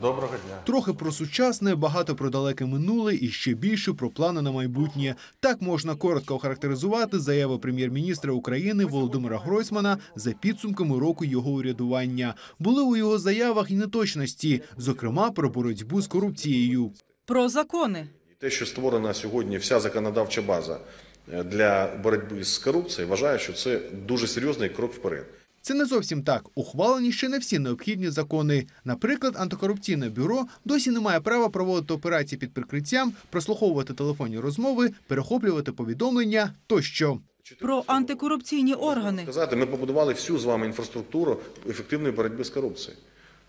Доброго дня. Трохи про сучасне, багато про далеке минуле і ще більше про плани на майбутнє. Так можна коротко охарактеризувати заяву прем'єр-міністра України Володимира Гройсмана за підсумками року його урядування. Були у його заявах і неточності, зокрема про боротьбу з корупцією. Про закони. Те, що створена сьогодні вся законодавча база е, для боротьби з корупцією, вважаю, що це дуже серйозний крок вперед. Це не зовсім так. Ухвалені ще не всі необхідні закони. Наприклад, антикорупційне бюро досі не має права проводити операції під прикриттям, прослуховувати телефонні розмови, перехоплювати повідомлення тощо. Про антикорупційні органи. Сказати, ми побудували всю з вами інфраструктуру ефективної боротьби з корупцією.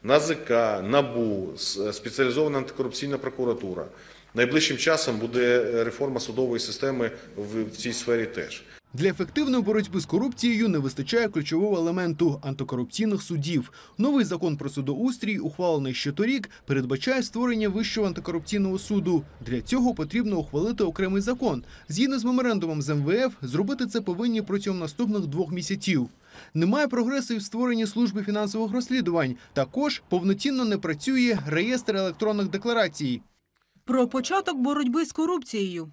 НАЗК, НАБУ, спеціалізована антикорупційна прокуратура. Найближчим часом буде е, реформа судової системи в в цій сфері теж. Для ефективної боротьби з корупцією не вистачає ключового елементу антикорупційних судів. Новий закон про судоустрій, ухвалений ще торік, передбачає створення вищого антикорупційного суду. Для цього потрібно ухвалити окремий закон. Згідно з меморандумом з МВФ, зробити це повинні протягом наступних двох місяців. Немає прогресу і в створенні служби фінансових розслідувань. Також повноцінно не працює реєстр електронних декларацій. Про початок боротьби з корупцією.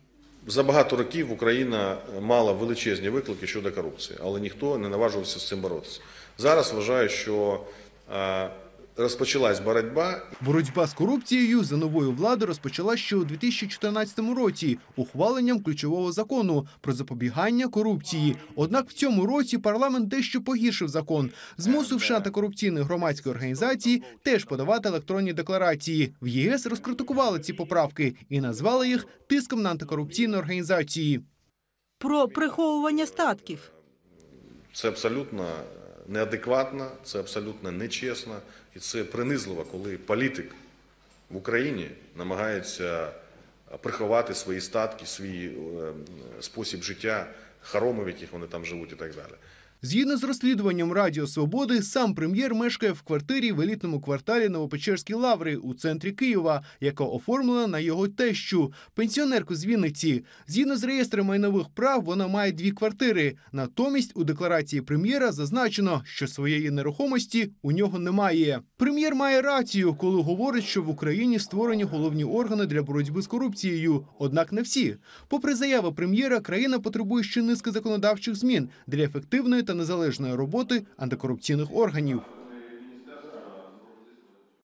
За багато років Україна мала величезні виклики щодо корупції, але ніхто не наважувався з цим боротися. Зараз вважаю, що е, розпочалась боротьба, Боротьба з корупцією за новою владою розпочала ще у 2014 році ухваленням ключового закону про запобігання корупції. Однак в цьому році парламент дещо погіршив закон, змусивши антикорупційні громадські організації теж подавати електронні декларації. В ЄС розкритикували ці поправки і назвали їх тиском на антикорупційні організації. Про приховування статків. Це абсолютно неадекватно, це абсолютно нечесно і це принизливо, коли політик в Україні намагається приховати свої статки, свій е, спосіб життя, хороми, в яких вони там живуть і так далі. Згідно з розслідуванням Радіо Свободи, сам прем'єр мешкає в квартирі в елітному кварталі Новопечерські лаври у центрі Києва, яка оформлена на його тещу, пенсіонерку з Вінниці. Згідно з реєстром майнових прав, вона має дві квартири. Натомість у декларації прем'єра зазначено, що своєї нерухомості у нього немає. Прем'єр має рацію, коли говорить, що в Україні створені головні органи для боротьби з корупцією. Однак не всі. Попри заяви прем'єра, країна потребує ще низки законодавчих змін для ефективної та незалежної роботи антикорупційних органів.